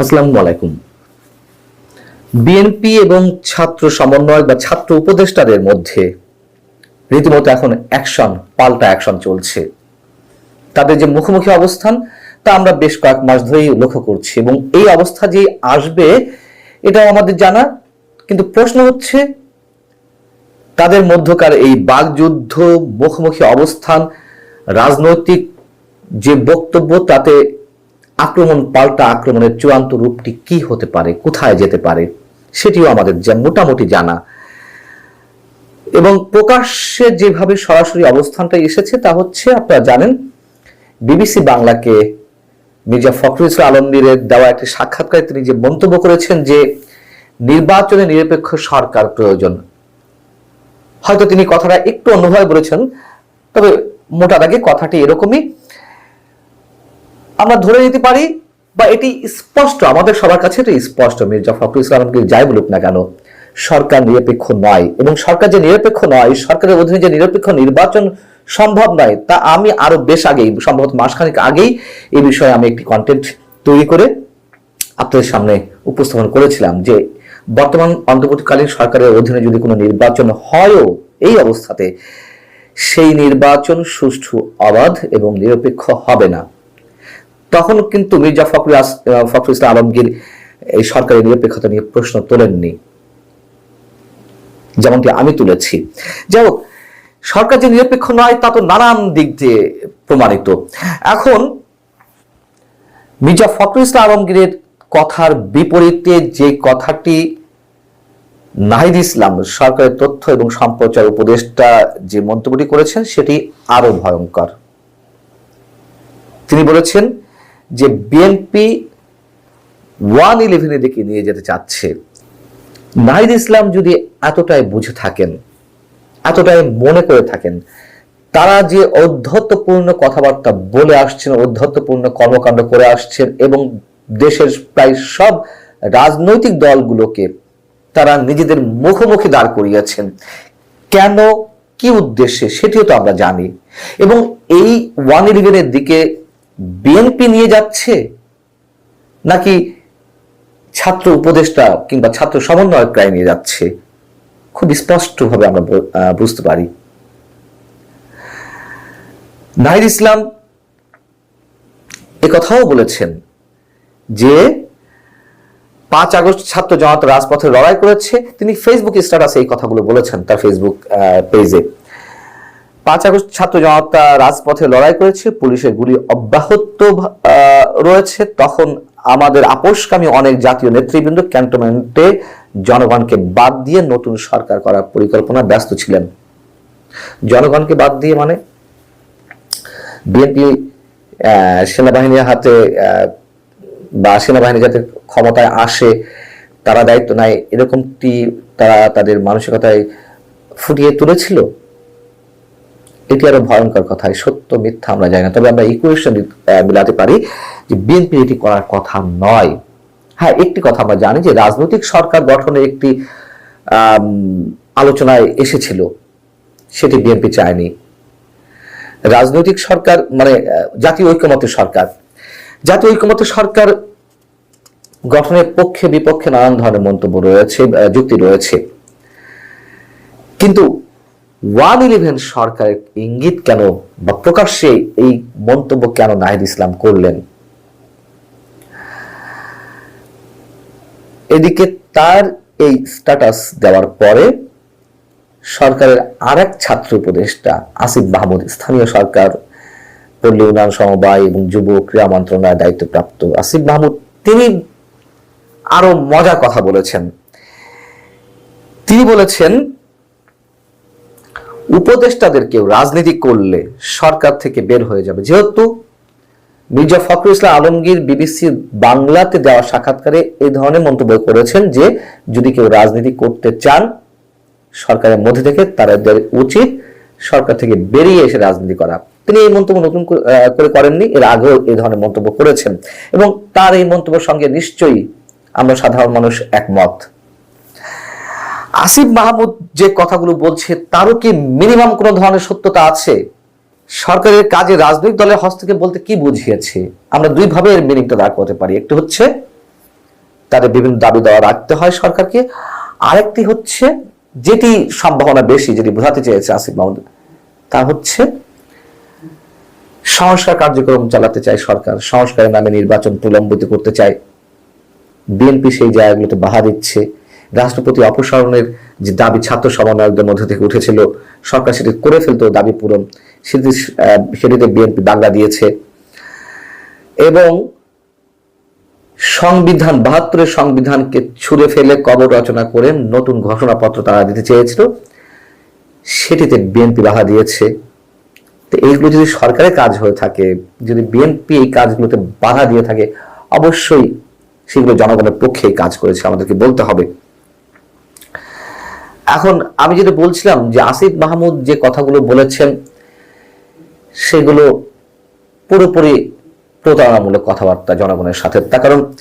আসসালামু আলাইকুম। বিএনপি এবং ছাত্র সমন্বয় বা ছাত্র উপদেষ্টাদের মধ্যে রীতিমতো এখন অ্যাকশন পাল্টা অ্যাকশন চলছে। তাদের যে মুখোমুখি অবস্থান, তা আমরা বেশ কয়েক মাস ধরেই লক্ষ্য করছি এবং এই অবস্থা যে আসবে, এটাও আমাদের জানা। কিন্তু প্রশ্ন হচ্ছে, তাদের মধ্যকার এই বাগযুদ্ধ মুখোমুখি অবস্থান, রাজনৈতিক যে বক্তব্য, তাতে আক্রমণ, পাল্টা আক্রমণের চূড়ান্ত রূপটি কি হতে পারে, কোথায় যেতে পারে, সেটিও আমাদের যা মোটামুটি জানা। এবং প্রকাশ্যে যেভাবে সরাসরি অবস্থানটা এসেছে তা হচ্ছে, আপনারা জানেন, বিবিসি বাংলাকে মির্জা ফখরুল ইসলাম আলমগীরের দেওয়া একটি সাক্ষাৎকারে তিনি যে মন্তব্য করেছেন যে, নির্বাচনে নিরপেক্ষ সরকার প্রয়োজন। হয়তো তিনি কথাটা একটু অন্যভাবে বলেছেন, তবে মোটা দাগে কথাটি এরকমই। আমরা ধরে নিতে পারি বা এটি স্পষ্ট, আমাদের সবার কাছে এটি স্পষ্ট, মির্জা ফখরুল ইসলাম আলমগীর যাই বলুক না কেন, সরকার নিরপেক্ষ নয় এবং সরকার যে নিরপেক্ষ নয়, সরকারের অধীনে যে নিরপেক্ষ নির্বাচন সম্ভব নয়, তা আমি আরও বেশ আগেই, সম্ভবত মাসখানেক আগেই এই বিষয়ে আমি একটি কন্টেন্ট তৈরি করে আপনাদের সামনে উপস্থাপন করেছিলাম যে বর্তমান অন্তর্বর্তীকালীন সরকারের অধীনে যদি কোনো নির্বাচন হয়ও এই অবস্থাতে, সেই নির্বাচন সুষ্ঠু, অবাধ এবং নিরপেক্ষ হবে না। তখন কিন্তু মির্জা ফখরুল ফখরুল ইসলাম আলমগীর এই সরকারের নিরপেক্ষতা নিয়ে প্রশ্ন তোলেননি। যেমনটি আমি তুলেছি। যাই সরকার যে নিরপেক্ষ নয়, তা তো নানান দিক দিয়ে প্রমাণিত। এখন, মির্জা ফখরুল ইসলাম আলমগীরের কথার বিপরীতে যে কথাটি নাহিদ ইসলাম, সরকারের তথ্য এবং সম্প্রচার উপদেষ্টা যে মন্তব্যটি করেছেন, সেটি আরও ভয়ঙ্কর। তিনি বলেছেন যে বিএনপি ওয়ান ইলেভেনের দিকে নিয়ে যেতে চাচ্ছে। নাহিদ ইসলাম যদি এতটাই বুঝে থাকেন, এতটাই মনে করে থাকেন, তারা যে ঔদ্ধত্যপূর্ণ কথাবার্তা বলে আসছেন ঔদ্ধত্যপূর্ণ কর্মকাণ্ড করে আসছেন এবং দেশের প্রায় সব রাজনৈতিক দলগুলোকে তারা নিজেদের মুখোমুখি দাঁড় করিয়েছেন, কেন, কি উদ্দেশ্যে সেটিও তো আমরা জানি। এবং এই ওয়ান ইলেভেনের দিকে বিএনপি নিয়ে যাচ্ছে? নাকি ছাত্র উপদেষ্টা কিংবা ছাত্র সমন্বয়করাই নিয়ে যাচ্ছে? খুব স্পষ্টভাবে আমরা বুঝতে পারি। নাহিদ ইসলাম কথাও বলেছেন যে পাঁচ আগস্ট ছাত্র জনতা রাজপথে লড়াই করেছে। তিনি ফেসবুক স্ট্যাটাসে এই কথাগুলো বলেছেন তার ফেসবুক পেজে পাঁচ আগস্ট ছাত্র জনতা রাজপথে লড়াই করেছে, পুলিশের গুলি অব্যাহত রয়েছে। তখন আমাদের আপোষকামী অনেক জাতীয় নেতৃবৃন্দ ক্যান্টনমেন্টে জনগণকে বাদ দিয়ে নতুন সরকার করার পরিকল্পনা ব্যস্ত ছিলেন। জনগণকে বাদ দিয়ে মানে? বিএনপি সেনাবাহিনীর হাতে বা সেনাবাহিনী যাতে ক্ষমতায় আসে, তারা দায়িত্ব নেয়, এরকমটি তারা তাদের মানসিকতায় ফুটিয়ে তুলেছিল? এটি আরও ভয়ঙ্কর কথা সত্য, মিথ্যা আমরা জানি না। তবে আমরা ইকুয়েশন মিলাতে পারি যে বিএনপি এটি করার কথা নয়। হ্যাঁ একটি কথা আমরা জানি যে রাজনৈতিক সরকার গঠনের একটি আলোচনায় এসেছিল, সেটি বিএনপি চায়নি। রাজনৈতিক সরকার মানে জাতীয় ঐক্যমতের সরকার, জাতীয় ঐক্যমতের সরকার গঠনের পক্ষে বিপক্ষে নানান ধরনের মন্তব্য রয়েছে যুক্তি রয়েছে। কিন্তু ওয়ান ইলেভেন সরকারের ইঙ্গিত কেন বা প্রকাশ্যে এই মন্তব্য কেন নাহিদ ইসলাম করলেন? এদিকে তার এই স্ট্যাটাস দেওয়ার পরে সরকারের আরেক ছাত্র উপদেষ্টা আসিফ মাহমুদ, স্থানীয় সরকার, পল্লী উন্নয়ন সমবায় এবং যুব ক্রীড়া মন্ত্রণালয়ের দায়িত্বপ্রাপ্ত আসিফ মাহমুদ, তিনি আরও মজার কথা বলেছেন। তিনি বলেছেন উপদেষ্টাদেরকেও রাজনীতি করলে সরকার থেকে বের হয়ে যাবে। যেহেতু মির্জা ফখরুল ইসলাম আলমগীর বিবিসি বাংলাতে দেওয়া সাক্ষাৎকারে এই ধরনের মন্তব্য করেছেন যে, যদি কেউ রাজনীতি করতে চান, সরকারের মধ্যে থেকে তাদের উচিত সরকার থেকে বেরিয়ে এসে রাজনীতি করা। তিনি এই মন্তব্য নতুন করে করে করেননি, এর আগেও এই ধরনের মন্তব্য করেছেন। এবং তার এই মন্তব্যের সঙ্গে নিশ্চয়ই আমরা সাধারণ মানুষ একমত। আসিফ মাহমুদ যে কথাগুলো বলছে, তারও কি মিনিমাম কোনো ধরনের সত্যতা আছে? সরকারের কাজে রাজনৈতিক দলের হস্তক্ষেপ বলতে কি বুঝিয়েছে? আমরা দুই ভাবে এর মিনিংটা দাঁড় করতে পারি। একটি হচ্ছে, তাদের বিভিন্ন দাবি দেওয়া রাখতে হয় সরকারকে। আরেকটি হচ্ছে, যেটি সম্ভাবনা বেশি, যেটি বোঝাতে চেয়েছে আসিফ মাহমুদ, তা হচ্ছে, সংস্কার কার্যক্রম চালাতে চায় সরকার, সংস্কারের নামে নির্বাচন প্রলম্বিত করতে চায়। বিএনপি সেই জায়গাগুলোতে বাহা দিচ্ছে। রাষ্ট্রপতি অপসারণের যে দাবি ছাত্র সমন্বয়কদের মধ্যে থেকে উঠেছিল, সরকার সেটি করে ফেলতো দাবি পূরণ সেটি সেটিতে বিএনপি বাংলা দিয়েছে। এবং সংবিধান, বাহাত্তরের সংবিধানকে ছুঁড়ে ফেলে কবর রচনা করে নতুন ঘোষণাপত্র তারা দিতে চেয়েছিল, সেটিতে বিএনপি বাধা দিয়েছে। তো এইগুলো যদি সরকারের কাজ হয়ে থাকে, যদি বিএনপি এই কাজগুলোতে বাধা দিয়ে থাকে, অবশ্যই সেগুলো জনগণের পক্ষেই কাজ করেছে, আমাদেরকে বলতে হবে। এখন আমি যেটা বলছিলাম যে আসিফ মাহমুদ যে কথাগুলো বলেছেন, সেগুলো পুরোপুরি প্রতারণামূলক কথাবার্তা জনগণের সাথে। তার কারণ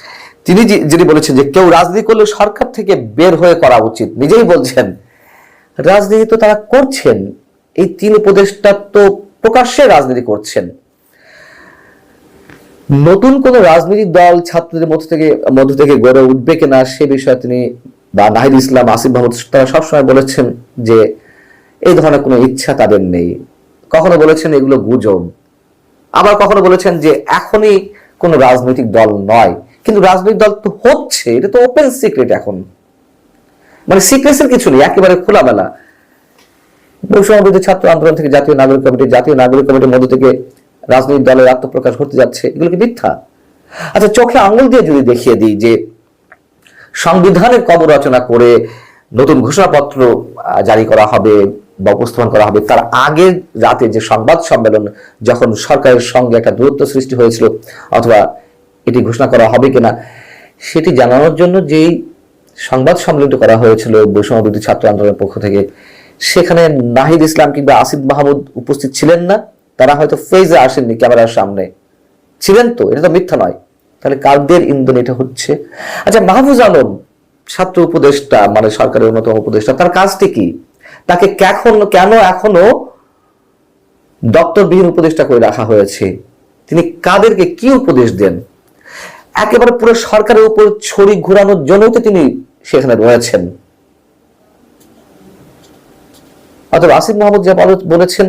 তিনি যে- যেটি বলেছেন যে কেউ রাজনীতি করলে সরকার থেকে বের হয়ে করা উচিত, নিজেই বলছেন, রাজনীতি তো তারা করছেন, এই তিন উপদেষ্টা তো প্রকাশ্যে রাজনীতি করছেন। নতুন কোন রাজনৈতিক দল ছাত্রদের মধ্য থেকে মধ্য থেকে গড়ে উঠবে কিনা সে বিষয়ে তিনি বা নাহিদ ইসলাম, আসিফ মাহমুদ, তারা সবসময় বলেছেন যে এই ধরনের কোনো ইচ্ছা তাদের নেই। কখনো বলেছেন এগুলো গুজব। আবার কখনো বলেছেন যে এখনই কোন রাজনৈতিক দল নয়। কিন্তু রাজনৈতিক দল তো হচ্ছে, এটা তো ওপেন সিক্রেট এখন। মানে সিক্রেসের কিছু নেই, একেবারে খোলামেলা। বৈষম্যবিরোধী ছাত্র আন্দোলন থেকে জাতীয় নাগরিক কমিটি, জাতীয় নাগরিক কমিটির মধ্য থেকে রাজনৈতিক দলের আত্মপ্রকাশ ঘটতে যাচ্ছে। এগুলো কি মিথ্যা? আচ্ছা চোখে আঙুল দিয়ে যদি দেখিয়ে দিই যে সংবিধানের কবর রচনা করে নতুন ঘোষণাপত্র জারি করা হবে বা উপস্থাপন করা হবে, তার আগের রাতে যে সংবাদ সম্মেলন যখন সরকারের সঙ্গে একটা দূরত্ব সৃষ্টি হয়েছিল, অথবা এটি ঘোষণা করা হবে কিনা, সেটি জানানোর জন্য যেই সংবাদ সম্মেলনটি করা হয়েছিল বৈষম্যবিরোধী ছাত্র আন্দোলনের পক্ষ থেকে, সেখানে নাহিদ ইসলাম কিংবা আসিফ মাহমুদ উপস্থিত ছিলেন না, তারা হয়তো ফেজে আসেননি, ক্যামেরার সামনে। ছিলেন তো, এটা তো মিথ্যা নয়। তাহলে কারদের ইন্ধন এটা হচ্ছে? আচ্ছা মাহফুজ আলম, ছাত্র উপদেষ্টা মানে সরকারের অন্যতম উপদেষ্টা, তার কাজটি কি? তাকে কেন কেন এখনও দপ্তরবিহীন উপদেষ্টা করে রাখা হয়েছে? তিনি কাদেরকে কি উপদেশ দেন? একেবারে পুরো সরকারের উপর ছড়ি ঘোরানোর জন্যই তো তিনি সেখানে রয়েছেন। অথবা আসিফ মাহমুদ যা বলেছেন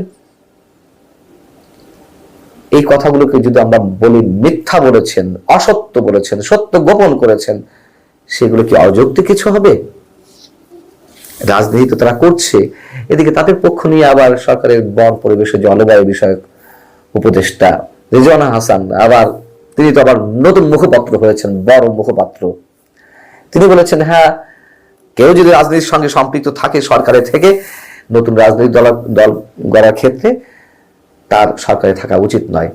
কথাগুলোকে যদি আমরা বলি মিথ্যা বলেছেন, অসত্য বলেছেন, সত্য গোপন করেছেন, সেগুলো কি অযৌক্তিক কিছু হবে? রাজনীতি তো তারা করছে। এদিকে তাদের পক্ষ নিয়ে আবার সরকারের বন পরিবেশ জলবায়ু বিষয়ক উপদেষ্টা রেজওয়ানা হাসান, আবার তিনি তো আবার নতুন মুখপাত্র হয়েছেন, বড় মুখপাত্র। তিনি বলেছেন হ্যাঁ কেউ যদি রাজনীতির সঙ্গে সম্পৃক্ত থাকে সরকারে থেকে, নতুন রাজনৈতিক দল দল গড়ার ক্ষেত্রে তার সরকারে থাকা উচিত নয়।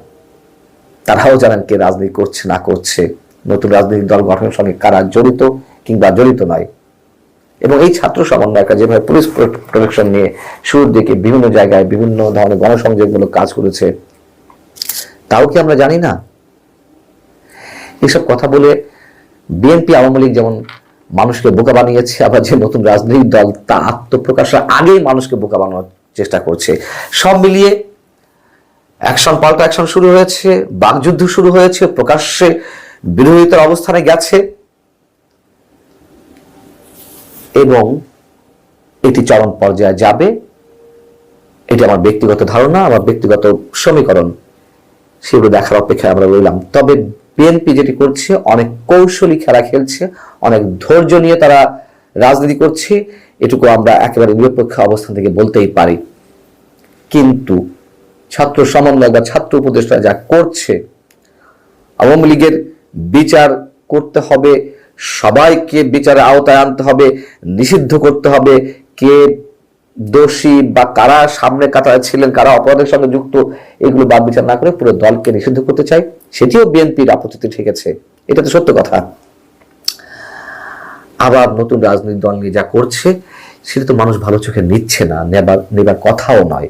তারাও জানেন কে রাজনীতি করছে, না করছে। নতুন রাজনৈতিক দল গঠনের সঙ্গে কারা জড়িত কিংবা জড়িত নয়। এবং এই ছাত্র সমন্বয়কা যেভাবে পুলিশ প্রোটেকশন নিয়ে শুরুর দিকে বিভিন্ন জায়গায় বিভিন্ন ধরনের গণসংযোগমূলক কাজ করেছে, তাও কি আমরা জানি না? এসব কথা বলে বিএনপি আওয়ামী লীগ যেমন মানুষকে বোকা বানিয়েছে, আবার যে নতুন রাজনৈতিক দল তা আত্মপ্রকাশের আগেই মানুষকে বোকা বানানোর চেষ্টা করছে। সব মিলিয়ে অ্যাকশন পাল্টা অ্যাকশন শুরু হয়েছে, বাকযুদ্ধ শুরু হয়েছে, প্রকাশ্যে বিরোধিতার অবস্থানে গেছে। এবং এটি চরম পর্যায়ে যাবে। এটি আমার ব্যক্তিগত ধারণা, আমার ব্যক্তিগত সমীকরণ। সেগুলো দেখার অপেক্ষায় আমরা রইলাম। তবে বিএনপি যেটি করছে, অনেক কৌশলী খেলা খেলছে, অনেক ধৈর্য নিয়ে তারা রাজনীতি করছে। এটুকু আমরা একেবারে নিরপেক্ষ অবস্থান থেকে বলতেই পারি। কিন্তু ছাত্র সমন্বয় বা ছাত্র উপদেষ্টা যা করছে, আওয়ামী লীগের বিচার করতে হবে, সবাইকে বিচারের আওতায় আনতে হবে, নিষিদ্ধ করতে হবে, কে দোষী বা কারা সামনে কাতারে ছিলেন, কারা অপরাধের সঙ্গে যুক্ত, এগুলো বাদ বিচার না করে পুরো দলকে নিষিদ্ধ করতে চাই। সেটিও বিএনপির আপত্তিতে ঠেকেছে এটা তো সত্য কথা। আবার নতুন রাজনৈতিক দল নিয়ে যা করছে, সেটা তো মানুষ ভালো চোখে নিচ্ছে না, নেবার নেবার কথাও নয়।